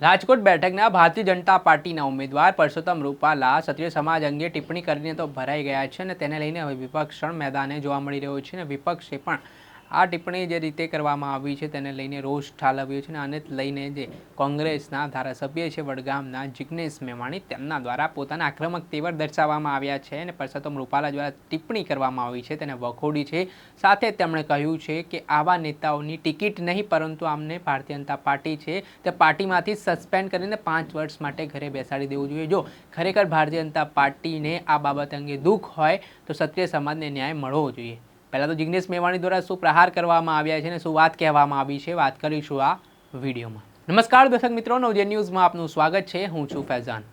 રાજકોટ બેઠકના ભારતીય જનતા પાર્ટીના ઉમેદવાર પરસોત્તમ રૂપાલા ક્ષત્રિય સમાજ અંગે ટિપ્પણી કરીને તો ભરાઈ ગયા છે અને તેને લઈને હવે વિપક્ષ મેદાને જોવા મળી રહ્યો છે અને વિપક્ષે પણ આ ટિપ્પણી જે રીતે કરવામાં આવી છે તેને લઈને રોષ ઠાલવ્યો છે અને આને લઈને જે કોંગ્રેસના ધારાસભ્ય છે વડગામના જિગ્નેશ મેવાણી તેમના દ્વારા પોતાના આક્રમક તેવર દર્શાવવામાં આવ્યા છે અને પરસોત્તમ રૂપાલા દ્વારા ટિપ્પણી કરવામાં આવી છે. તેને વખોડી છે. સાથે તેમણે કહ્યું છે કે આવા નેતાઓની ટિકિટ નહીં પરંતુ આમને ભારતીય જનતા પાર્ટી છે તે પાર્ટીમાંથી સસ્પેન્ડ કરીને પાંચ વર્ષ માટે ઘરે બેસાડી દેવું જોઈએ. જો ખરેખર ભારતીય જનતા પાર્ટીને આ બાબત અંગે દુઃખ હોય તો ક્ષત્રિય સમાજને ન્યાય મળવો જોઈએ. પહેલાં તો જિગ્નેશ મેવાણી દ્વારા શું પ્રહાર કરવામાં આવ્યા છે અને શું વાત કહેવામાં આવી છે, વાત કરીશું આ વિડીયોમાં. નમસ્કાર દર્શક મિત્રો, નવજે ન્યૂઝમાં આપનું સ્વાગત છે. હું છું ફૈઝાન.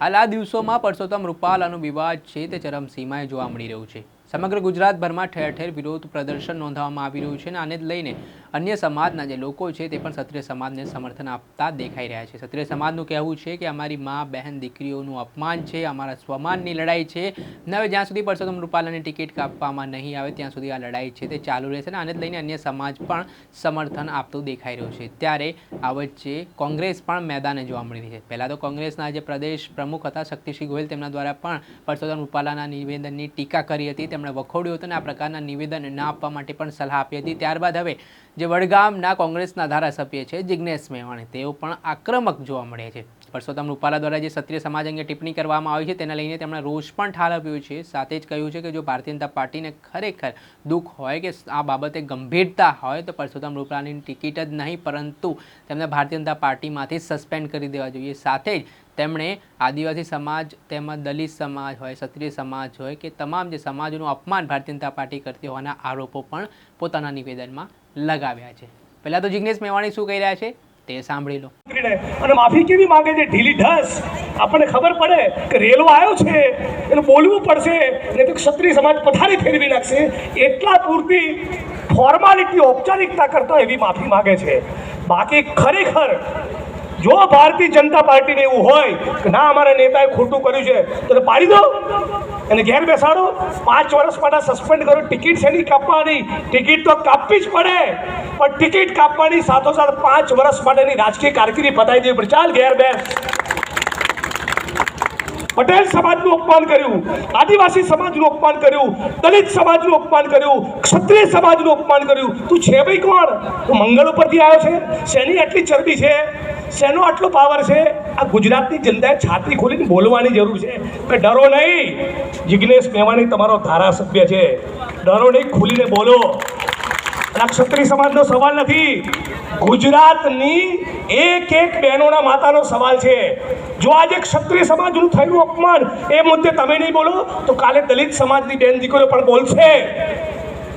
હાલ આ દિવસોમાં પરસોત્તમ રૂપાલાનો વિવાદ છે તે ચરમસીમાએ જોવા મળી રહ્યું છે. સમગ્ર ગુજરાતભરમાં ઠેર ઠેર વિરોધ પ્રદર્શન નોંધવામાં આવી રહ્યું છે અને આને લઈને અન્ય સમાજના જે લોકો છે તે પણ ક્ષત્રિય સમાજને સમર્થન આપતા દેખાઈ રહ્યા છે. ક્ષત્રિય સમાજનું કહેવું છે કે અમારી મા, બહેન, દીકરીઓનું અપમાન છે, અમારા સ્વમાનની લડાઈ છે ને હવે જ્યાં સુધી પરસોત્તમ રૂપાલાની ટિકિટ કાપવામાં નહીં આવે ત્યાં સુધી આ લડાઈ છે તે ચાલુ રહેશે અને આને લઈને અન્ય સમાજ પણ સમર્થન આપતું દેખાઈ રહ્યું છે. ત્યારે આ વચ્ચે કોંગ્રેસ પણ મેદાને જોવા મળી રહી છે. પહેલાં તો કોંગ્રેસના જે પ્રદેશ પ્રમુખ હતા શક્તિસિંહ ગોહિલ તેમના દ્વારા પણ પરસોત્તમ રૂપાલાના નિવેદનની ટીકા કરી હતી. તેમણે વખોડ્યું હતું અને આ પ્રકારના નિવેદન ના આપવા માટે પણ સલાહ આપી હતી. ત્યારબાદ હવે જે વડગામના કોંગ્રેસના ધારાસભ્ય છે જિગ્નેશ મેવાણી, તેઓ પણ આક્રમક જોવા મળે છે. પરસોત્તમ રૂપાલા દ્વારા જે ક્ષત્રિય સમાજ અંગે ટિપ્પણી કરવામાં આવી છે, તેને લઈને તેમણે રોષ પણ ઠાલવ્યો છે. સાથે જ કહ્યું છે કે જો ભારતીય જનતા પાર્ટીને ખરેખર દુઃખ હોય કે આ બાબતે ગંભીરતા હોય, તો પરસોત્તમ રૂપાલાની ટિકિટ જ નહીં, પરંતુ તેમને ભારતીય જનતા પાર્ટીમાંથી સસ્પેન્ડ કરી દેવા જોઈએ. સાથે જ તેમણે આદિવાસી સમાજ તેમજ દલિત સમાજ હોય, ક્ષત્રિય સમાજ હોય કે તમામ જે સમાજોનું અપમાન ભારતીય જનતા પાર્ટી કરતી હોવાના આરોપો પણ પોતાના નિવેદનમાં લગાવ્યા છે. પહેલાં તો જિગ્નેશ મેવાણી શું કહી રહ્યા છે? તે સાંભળી લો. અને માફી કેવી માંગે છે? ઢીલી ઢસ. આપણને ખબર પડે કે રેલવો આવ્યો છે. એને બોલવું પડશે. નહીં તો ક્ષત્રિય સમાજ પથારી ફેરવી નાખશે. એટલા પૂરતી ફોર્માલિટી ઔપચારિકતા કરતો એવી માફી માંગે છે. બાકી ખરેખર જો ભારતીય જનતા પાર્ટીને એવું હોય કે ના, અમારા નેતાએ ખોટું કર્યું છે, તો પાડી દો. એને ઘેર બેસાડો. પાંચ વર્ષ માટે સસ્પેન્ડ કરો. ટિકિટ શેની કાપવાની? ટિકિટ તો કાપવી જ પડે. પણ ટિકિટ કાપવાની સાથોસાથ પાંચ વર્ષ માટેની રાજકીય કારકિર્દી પતાવી દેવી પડે ચાલ ઘેર બેસ. પટેલ સમાજનું અપમાન કર્યું, આદિવાસી સમાજનું અપમાન કર્યું, દલિત સમાજનું અપમાન કર્યું, ક્ષત્રિય સમાજનું અપમાન કર્યું. તું છે ભાઈ કોણ? તું મંગળ ઉપરથી આવ્યો છે. શેની આટલી ચરબી છે? શેનો આટલો પાવર છે? આ ગુજરાતની જનતાએ છાતી ખોલીને બોલવાની જરૂર છે. કે ડરો નહીં. જિગ્નેશ મેવાણી તમારો ધારાસભ્ય છે. ડરો નહીં, ખુલીને બોલો. આ ક્ષત્રિય સમાજનો સવાલ નથી. ગુજરાતની એક એક બહેનોના માતાનો સવાલ છે. જો આજે ક્ષત્રિય સમાજનું થયેલું અપમાન, એ મુદ્દે તમે નહીં બોલો, તો કાલે દલિત સમાજની બેન દીકરીઓ પણ બોલશે.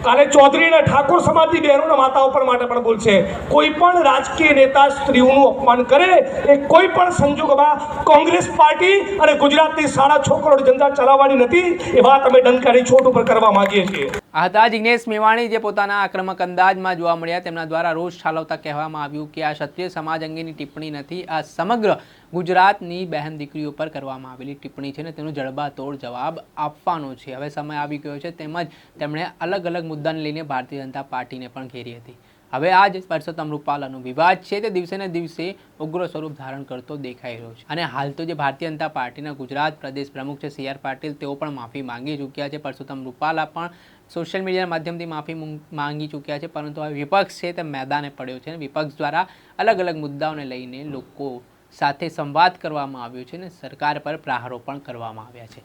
કાલે ચૌધરી અને ઠાકોર સમાજની બહેનોના માતાઓ પણ માટે પણ બોલશે. કોઈ પણ રાજકીય નેતા સ્ત્રીઓનું અપમાન કરે, એ કોઈ પણ સંજોગોમાં કોંગ્રેસ પાર્ટી અને ગુજરાતની સાડા છ કરોડ જનતા ચલાવવાની નથી, એ વાત અમે ડંકાની છોટ ઉપર કરવા માંગીએ છીએ. આ હતા જિગ્નેશ મેવાણી જે પોતાના આક્રમક અંદાજમાં જોવા મળ્યા, તેમના દ્વારા રોષ ઠાલવતા કહેવામાં આવ્યું કે આ ક્ષત્રિય સમાજ અંગેની ટિપ્પણી નથી, આ સમગ્ર ગુજરાતની બહેન દીકરીઓ પર કરવામાં આવેલી ટિપ્પણી છે ને તેનો જડબાતોડ જવાબ આપવાનો છે. હવે સમય આવી ગયો છે, તેમજ તેમણે અલગ અલગ મુદ્દાને લઈને ભારતીય જનતા પાર્ટીને પણ ઘેરી હતી. હવે આ જ પરસોત્તમ રૂપાલાનો વિવાદ છે. તે દિવસે ને દિવસે ઉગ્ર સ્વરૂપ ધારણ કરતો દેખાઈ રહ્યો છે. અને હાલ તો જે ભારતીય જનતા પાર્ટીના ગુજરાત પ્રદેશ પ્રમુખ છે સી આર પાટીલ, તેઓ પણ માફી માંગી ચૂક્યા છે. પરસોત્તમ રૂપાલા પણ સોશિયલ મીડિયાના માધ્યમથી માફી માંગી ચૂક્યા છે. પરંતુ હવે વિપક્ષ છે તે મેદાને પડ્યો છે અને વિપક્ષ દ્વારા અલગ અલગ મુદ્દાઓને લઈને લોકો સાથે સંવાદ કરવામાં આવ્યો છે અને સરકાર પર પ્રહારો પણ કરવામાં આવ્યા છે.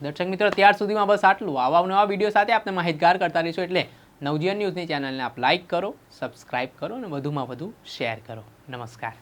દર્શક મિત્રો, ત્યાર સુધીમાં બસ આટલું. આવા નવા વીડિયો સાથે આપણે માહિતગાર કરતા રહીશું એટલે નવજીવન ન્યૂઝની ચેનલને આપ લાઇક કરો સબસ્ક્રાઇબ કરો અને વધુમાં વધુ શેર કરો. નમસ્કાર.